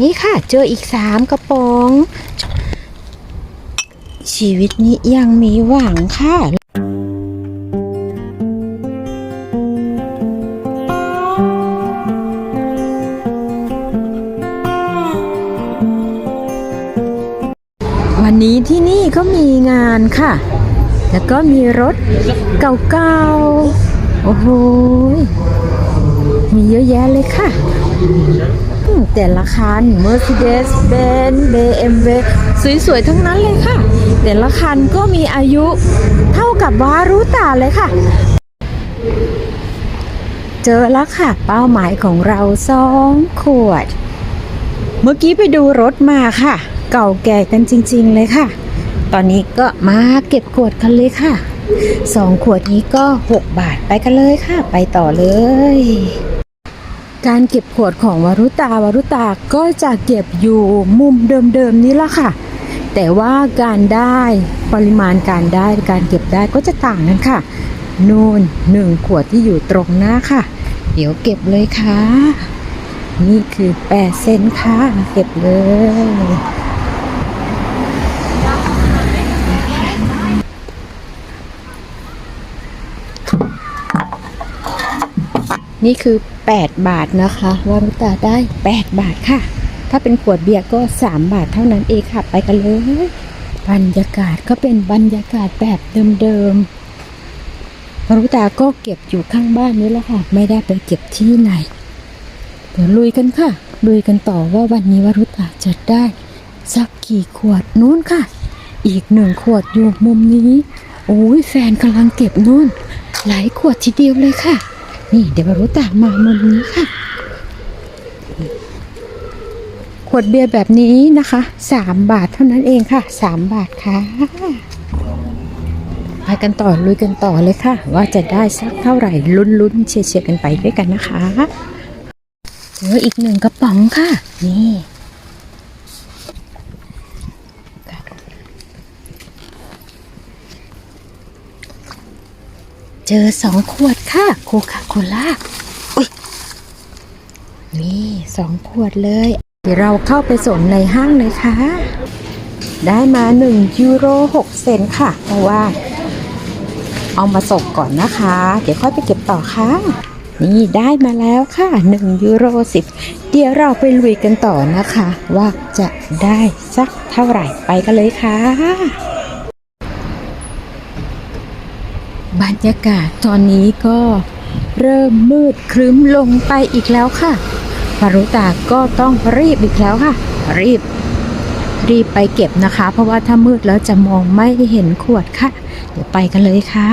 นี่ค่ะ เจออีกสามกระป๋อง ชีวิตนี้ยังมีหวังค่ะวันนี้ที่นี่ก็มีงานค่ะ แล้วก็มีรถเก่าๆ โอ้โห มีเยอะแยะเลยค่ะ แต่ละคัน Mercedes Benz BMW สวยๆ ทั้งนั้นเลยค่ะ แต่ละคันก็มีอายุเท่ากับวารุตาเลยค่ะ เจอแล้วค่ะ เป้าหมายของเราสองขวด เมื่อกี้ไปดูรถมาค่ะ เก่าแก่กันจริง ๆ เลยค่ะ ตอนนี้ก็มาเก็บขวดกันเลยค่ะสองขวดนี้ก็ 6 บาทไปกันเลยค่ะ ไปต่อเลย การเก็บขวดของวรุตาวรุตาก็จะเก็บอยู่มุมเดิมๆนี้ละค่ะ แต่ว่าการได้ปริมาณการได้การเก็บได้ก็จะต่างกันค่ะ นูนหนึ่งขวดที่อยู่ตรงหน้าค่ะ เดี๋ยวเก็บเลยค่ะ นี่คือ8เซนค่ะ เก็บเลย นี่คือ 8 บาทนะคะวารุตาได้ 8 บาทค่ะ ถ้าเป็นขวดเบียร์ก็ 3 บาทเท่านั้นเองค่ะ ไปกันเลย บรรยากาศก็เป็นบรรยากาศแบบเดิมๆวารุตาก็เก็บอยู่ข้างบ้านนี้แหละค่ะ ไม่ได้ไปเก็บที่ไหน เดี๋ยวลุยกันค่ะ ลุยกันต่อว่าวันนี้วารุตาจะได้สักกี่ขวดนู้นค่ะ อีกหนึ่งขวดอยู่มุมนี้ โอ้ยแฟนกำลังเก็บนู่น หลายขวดทีเดียวเลยค่ะ นี่เดี๋ยวมารู้ตามมามุมนี้ค่ะ ขวดเบียร์แบบนี้นะคะสามบาทเท่านั้นเองค่ะสามบาทค่ะไปกันต่อลุยกันต่อเลยค่ะ ว่าจะได้สักเท่าไหร่ลุ้นๆเชียร์ๆกันไปด้วยกันนะคะเจออีกหนึ่งกระป๋องค่ะ นี่ จอสองขวดค่ะโคคาโคล่าอุ้ยนี่สองขวดเลย เดี๋ยวเราเข้าไปสนในห้างเลยค่ะ ได้มา1ยูโร6 เซนค่ะ เพราะว่า เอามาส่งก่อนนะคะ เดี๋ยวค่อยไปเก็บต่อค่ะ นี่ได้มาแล้วค่ะ 1 ยูโร10 เดี๋ยวเราไปลุยกันต่อนะคะ ว่าจะได้สักเท่าไหร่ไปกันเลยค่ะ บรรยากาศตอนนี้ก็เริ่มมืดครึ้มลงไปอีกแล้วค่ะมารุตาก็ต้องรีบอีกแล้วค่ะ รีบ รีบไปเก็บนะคะ เพราะว่าถ้ามืดแล้วจะมองไม่เห็นขวดค่ะ เดี๋ยวไปกันเลยค่ะ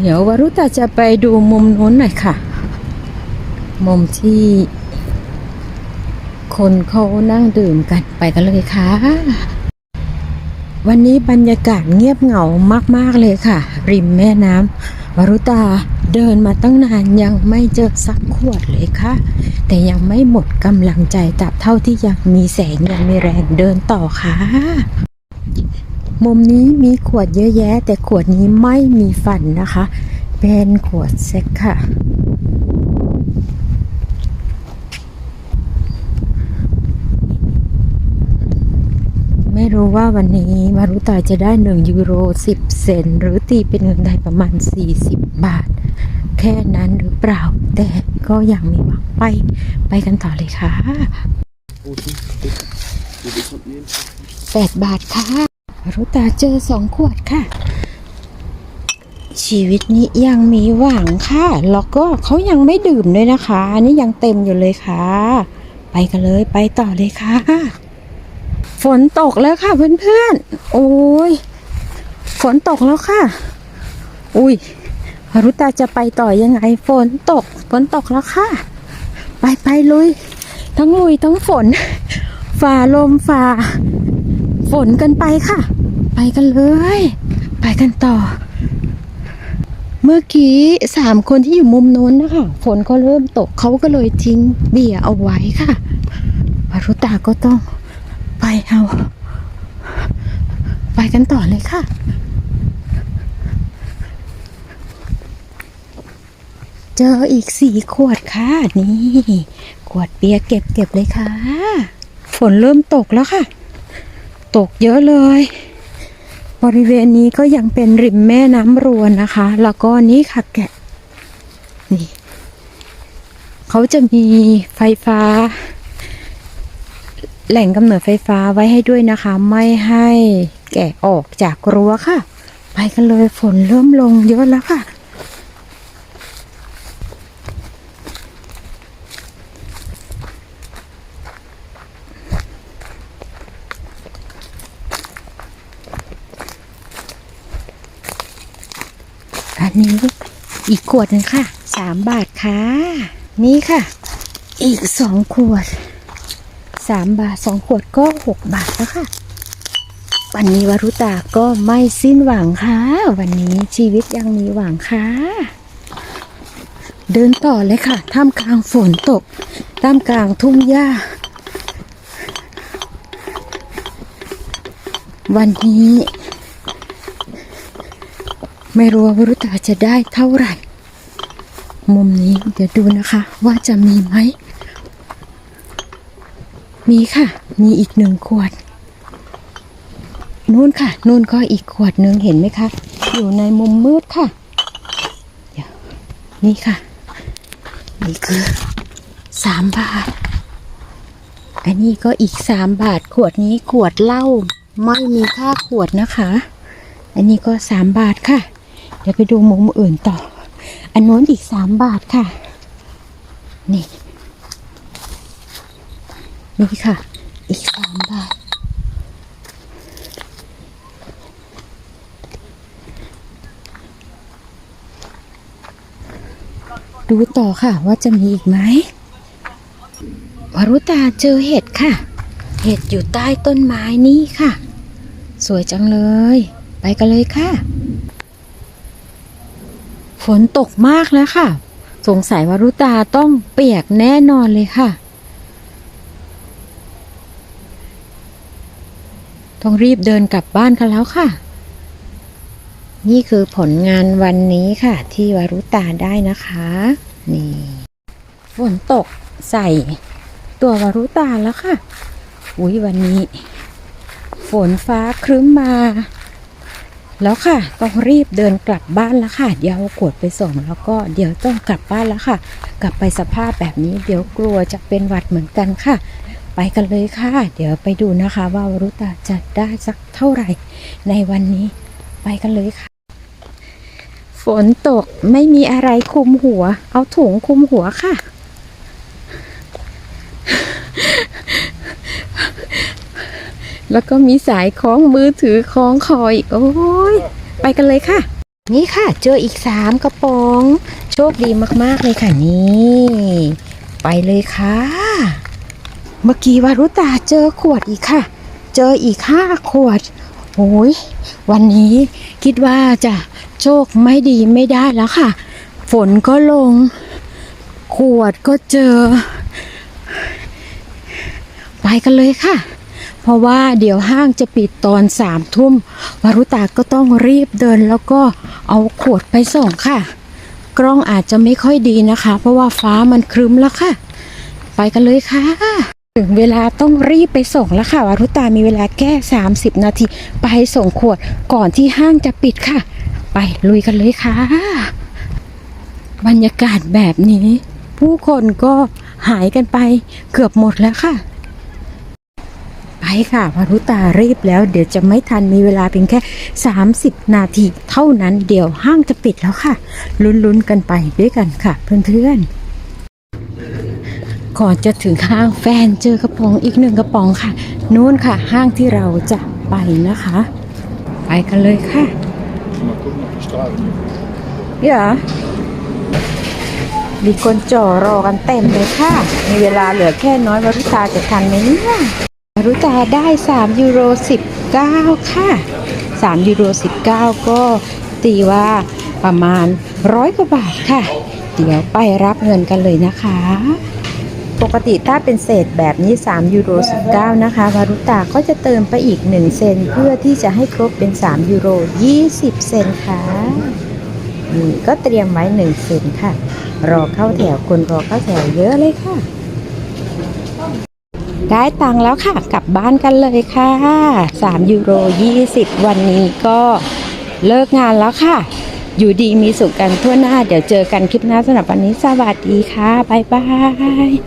เดี๋ยววารุตาจะไปดูมุมนู้นหน่อยค่ะ มุมที่ คนเขานั่งดื่มกันไปกันเลยค่ะ วันนี้บรรยากาศเงียบเหงามากๆเลยค่ะ ริมแม่น้ำวรุตาเดินมาตั้งนานยังไม่เจอสักขวดเลยค่ะ แต่ยังไม่หมดกำลังใจตราบเท่าที่ยังมีแสงยังมีแรงเดินต่อค่ะ มุมนี้มีขวดเยอะแยะ แต่ขวดนี้ไม่มีฟันนะคะ เป็นขวดเซ็กค่ะ ไม่รู้ว่าวันนี้มารุตาจะได้1ยูโร10 เซนหรือตีเป็นเงินไทยประมาณ 40 บาท แค่นั้นหรือเปล่า แต่ก็ยังมีหวังไปไปกันต่อเลยค่ะ 8 บาทค่ะมารุตาเจอ 2 ขวดค่ะ ชีวิตนี้ยังมีหวังค่ะ แล้วก็เขายังไม่ดื่มด้วยนะคะ อันนี้ยังเต็มอยู่เลยค่ะ ไปกันเลยไปต่อเลยค่ะ ฝนตกแล้วค่ะเพื่อนๆ โอ้ย ฝนตกแล้วค่ะ อุ้ยรุตาจะไปต่อยังไง ฝนตก ฝนตกแล้วค่ะ ไปไปลุย ทั้งลุยทั้งฝน ฝ่าลมฝ่า ฝนกันไปค่ะ ไปกันเลย ไปกันต่อ เมื่อกี้สามคนที่อยู่มุมโน้นนะคะ ฝนก็เริ่มตกเขาก็เลยทิ้งเบียร์เอาไว้ค่ะวรุตาก็ต้อง เอา ไปกันต่อเลยค่ะ เจออีกสี่ขวดค่ะ นี่ ขวดเบียร์เก็บเก็บเลยค่ะ ฝนเริ่มตกแล้วค่ะ ตกเยอะเลย บริเวณนี้ก็ยังเป็นริมแม่น้ำรวนนะคะ แล้วก็นี่ค่ะแกะ นี่ เขาจะมีไฟฟ้า แหล่งกำเนิดไฟฟ้าไว้ให้ด้วยนะคะ ไม่ให้แกะออกจากรั้วค่ะ ไปกันเลยฝนเริ่มลงเยอะแล้วค่ะ อันนี้อีกขวดหนึ่งค่ะ สามบาทค่ะ นี่ค่ะ อีกสองขวด สามบาทสองขวดก็หกบาทแล้วค่ะ วันนี้วรุตาก็ไม่สิ้นหวังค่ะ วันนี้ชีวิตยังมีหวังค่ะ เดินต่อเลยค่ะ ท่ามกลางฝนตก ท่ามกลางทุ่งหญ้า วันนี้ ไม่รู้ว่าวรุตาจะได้เท่าไหร่ มุมนี้เดี๋ยวดูนะคะ ว่าจะมีไหม มีค่ะ มีอีกหนึ่งขวด นู่นค่ะ นู่นก็อีกขวดหนึ่งเห็นไหมคะ อยู่ในมุมมืดค่ะเดี๋ยวนี่ค่ะ นี่คือสามบาท อันนี้ก็อีกสามบาท ขวดนี้ขวดเหล้าไม่มีค่าขวดนะคะ อันนี้ก็สามบาทค่ะ เดี๋ยวไปดูมุมอื่นต่อ อันโน้นอีกสามบาทค่ะ นี่ นี่ค่ะ อีกสามบาท ดูต่อค่ะว่าจะมีอีกไหมวรุตาเจอเห็ดค่ะ เห็ดอยู่ใต้ต้นไม้นี่ค่ะ สวยจังเลย ไปกันเลยค่ะ ฝนตกมากแล้วค่ะ สงสัยวรุตาต้องเปียกแน่นอนเลยค่ะ ต้องรีบเดินกลับบ้านกันแล้วค่ะ นี่คือผลงานวันนี้ค่ะ ที่วารุตาได้นะคะ นี่ฝนตกใส่ตัววารุตาแล้วค่ะ อุ้ยวันนี้ ฝนฟ้าครึ้มมา แล้วค่ะ ต้องรีบเดินกลับบ้านแล้วค่ะ เดี๋ยวขวดไปส่งแล้วก็เดี๋ยวต้องกลับบ้านแล้วค่ะ กลับไปสภาพแบบนี้เดี๋ยวกลัวจะเป็นหวัดเหมือนกันค่ะ ไปกันเลยค่ะ เดี๋ยวไปดูนะคะ ว่าวรุตาจะได้สักเท่าไหร่ ในวันนี้ไปกันเลยค่ะ ฝนตกไม่มีอะไรคุมหัว เอาถุงคุมหัวค่ะ แล้วก็มีสายคล้องมือถือคล้องคอยโอ้ยไปกันเลยค่ะ นี่ค่ะ เจออีกสามกระป๋อง โชคดีมาก ๆ เลยค่ะนี่ ไปเลยค่ะ เมื่อกี้วารุตาเจอขวดอีกค่ะ เจออีกห้าขวดโอ้ยวันนี้คิดว่าจะโชคไม่ดีไม่ได้แล้วค่ะ ฝนก็ลง ขวดก็เจอ ไปกันเลยค่ะ เพราะว่าเดี๋ยวห้างจะปิดตอนสามทุ่มวารุตาก็ต้องรีบเดินแล้วก็เอาขวดไปส่งค่ะ กล้องอาจจะไม่ค่อยดีนะคะ เพราะว่าฟ้ามันครึ้มแล้วค่ะ ไปกันเลยค่ะ ถึงเวลาต้องรีบไปส่งแล้วค่ะวารุตามีเวลาแค่ 30 นาที ไปส่งขวดก่อนที่ห้างจะปิดค่ะ ไปลุยกันเลยค่ะ บรรยากาศแบบนี้ ผู้คนก็หายกันไปเกือบหมดแล้วค่ะ ไปค่ะวารุตารีบแล้ว เดี๋ยวจะไม่ทันมีเวลาเพียงแค่ 30 นาที เท่านั้นเดี๋ยวห้างจะปิดแล้วค่ะ ลุ้นๆกันไปด้วยกันค่ะ เพื่อนๆ ก่อนจะถึงห้างแฟนเจอกระป๋องอีกหนึ่งกระป๋องค่ะ นู้นค่ะ ห้างที่เราจะไปนะคะ ไปกันเลยค่ะเดี๋ยวมีคนจ่อรอกันเต็มเลยค่ะ มีเวลาเหลือแค่น้อยวรุตาจะทันไหมเนี่ยวรุตาได้ 3 ยูโร 19 ค่ะ 3 ยูโร 19 ก็ตีว่าประมาณร้อยกว่าบาทค่ะ เดี๋ยวไปรับเงินกันเลยนะคะ ปกติถ้าเป็นเศษแบบนี้ 3 ยูโร 19 นะคะ วารุตาก็จะเติมไปอีก 1 เซนเพื่อที่จะให้ครบเป็น 3 ยูโร 20 เซนค่ะนี่ก็เตรียมไว้ 1 เซนค่ะ รอเข้าแถวคนรอเข้าแถวเยอะเลยค่ะ ได้ตังแล้วค่ะ กลับบ้านกันเลยค่ะ 3 ยูโร 20 วันนี้ก็เลิกงานแล้วค่ะ อยู่ดีมีสุขกันทั่วหน้า เดี๋ยวเจอกันคลิปหน้าสำหรับวันนี้ สวัสดีค่ะ บ๊ายบาย